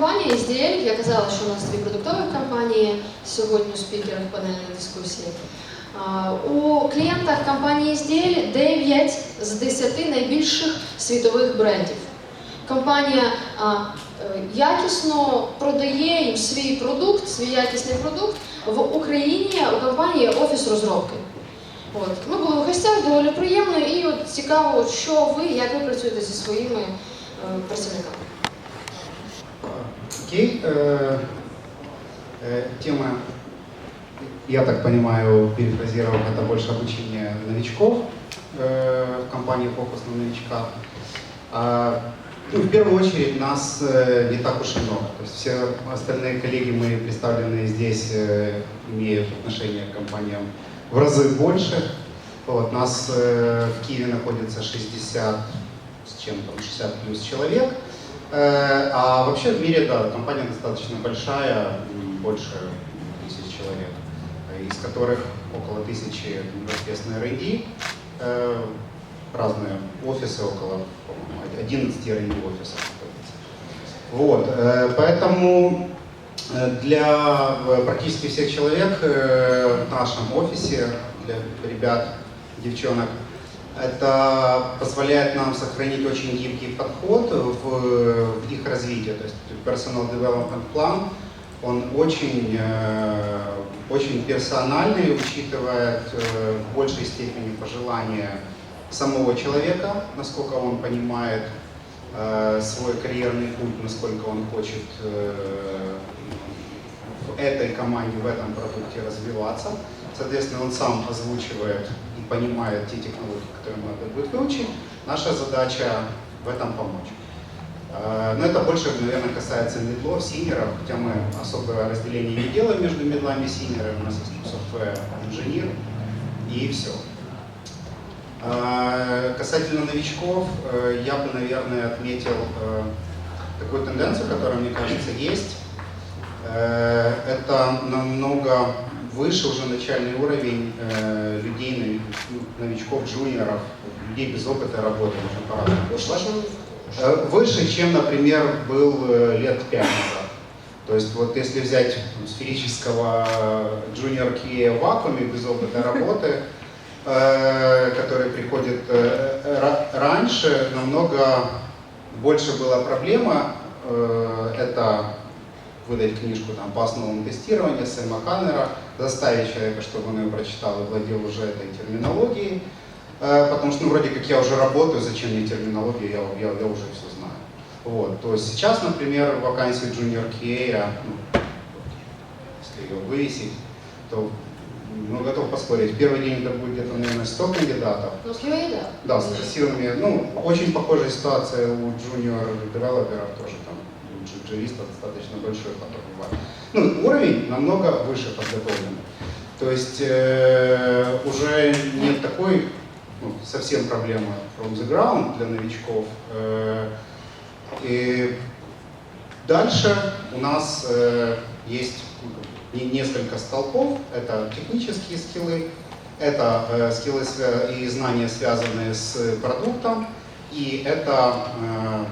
компанія SDL, я казала, що у нас дві продуктові компанії сьогодні спікери в панельній дискусії. У клієнтах компанії SDL 9 з 10 найбільших світових брендів. Компанія е, якісно продає їм свій продукт, свій якісний продукт. В Україні у компанії офіс розробки. От. Ми були в гостях, доволі приємно, і от цікаво, що ви, як ви працюєте зі своїми е, працівниками. Окей. э, э, Тема, я так понимаю, перефразировав, это больше обучение новичков э, в компании «Фокус на новичках». А, ну, в первую очередь нас э, не так уж и много. То есть все остальные коллеги, мы представленные здесь, э, имеют отношение к компаниям в разы больше. Вот, нас э, в Киеве находится 60 с чем-то, 60 плюс человек. Э, А вообще в мире, да, компания достаточно большая, больше тысяч человек, э, из которых около тысячи непосредственно R&D, э, разные офисы, около по-моему, 11 R&D офисов. Вот, поэтому для практически всех человек в нашем офисе, для ребят, девчонок, это позволяет нам сохранить очень гибкий подход в, в их развитие. То есть personal development план, он очень, э, очень персональный, учитывает э, в большей степени пожелания самого человека, насколько он понимает э, свой карьерный путь, насколько он хочет в этой команде, в этом продукте развиваться. Соответственно, он сам озвучивает и понимает те технологии, которые надо будет выучить. Наша задача в этом помочь. Э, Но это больше, наверное, касается медлов, синеров, хотя мы особое разделение не делаем между медлами и синерами. У нас есть software инженер и все. Э, Касательно новичков, э, я бы, наверное, отметил э, такую тенденцию, которая, мне кажется, есть. Э, Это намного выше уже начальный уровень э, людей, ну, новичков, джуниоров, людей без опыта работы, можно по-разному назвать. Э, Выше, чем, например, был э, лет пять назад. То есть вот если взять сферического джуниор QA в вакууме без опыта работы, э, который приходит э, ра- раньше, намного больше была проблема. э, Это выдать книжку там, по основам тестирования Сэма Каннера, заставить человека, чтобы он ее прочитал и владел уже этой терминологией. Э, Потому что, ну, вроде как я уже работаю, зачем мне терминология, я, я, я уже все знаю. Вот. То есть сейчас, например, вакансию Junior QA, ну, если ее вывесить, то ну, готов поспорить, первый день это будет где-то, наверное, 100 кандидатов, Ну, QA, да. да, с красивыми. Ну, очень похожая ситуация у junior девелоперов тоже там, у дж- джавистов достаточно большой поток бывает. Ну, уровень намного выше подготовлен. То есть э, уже нет такой ну, совсем проблемы from the ground для новичков. Э, и дальше у нас э, есть не- несколько столпов. Это технические скиллы, это э, скиллы и знания, связанные с продуктом, и это, э,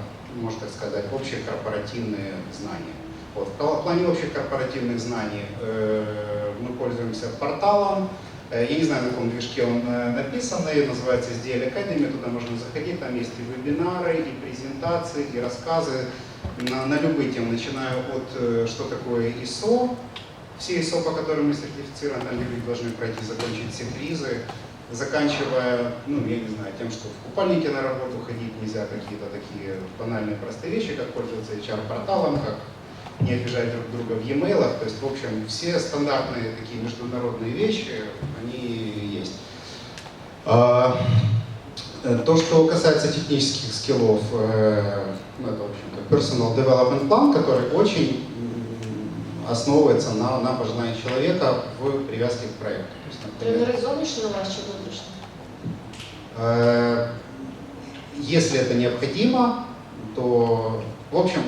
так сказать, общие корпоративные знания. Вот. В пла- плане общих корпоративных знаний э, мы пользуемся порталом. Э, Я не знаю, на каком движке он э, написанный, называется SDL Academy, туда можно заходить, там есть и вебинары, и презентации, и рассказы на, на любые темы, начиная от э, что такое ISO, все ISO, по которым мы сертифицированы, там люди должны пройти, закончить все кризы, заканчивая, ну, я не знаю, тем, что в купальнике на работу ходить нельзя, какие-то такие банальные простые вещи, как пользоваться HR-порталом, как не обижать друг друга в e-mail. То есть, в общем, все стандартные такие международные вещи, они есть. А, э, То, что касается технических скиллов, э, ну, это, в общем-то, personal development план, который очень м, основывается на, на пожелании человека в привязке к проекту. То есть, например, Тренери зовнішні у вас чи внутрішні? Э, Если это необходимо, то, в общем,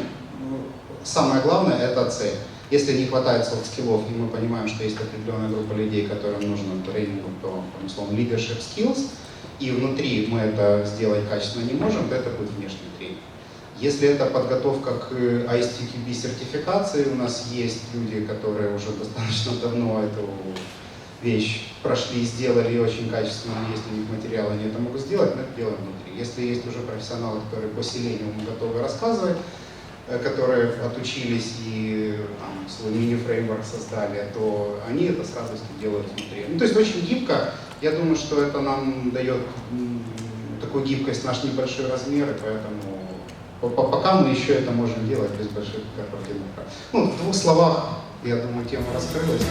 ну, самое главное – это цель. Если не хватает софт-скиллов, и мы понимаем, что есть определенная группа людей, которым нужно тренинг по, по условно, leadership skills, и внутри мы это сделать качественно не можем, то это будет внешний тренинг. Если это подготовка к ISTQB сертификации, у нас есть люди, которые уже достаточно давно эту вещь прошли, сделали и очень качественно, есть у них материалы, они это могут сделать, мы это делаем внутри. Если есть уже профессионалы, которые по селению готовы рассказывать, э, которые отучились и там, свой мини-фреймворк создали, то они это с радостью делают внутри. Ну, то есть очень гибко. Я думаю, что это нам дает такую гибкость наш небольшой размер, и поэтому по- по- пока мы еще это можем делать без больших прав. Ну, в двух словах, я думаю, тема раскрылась.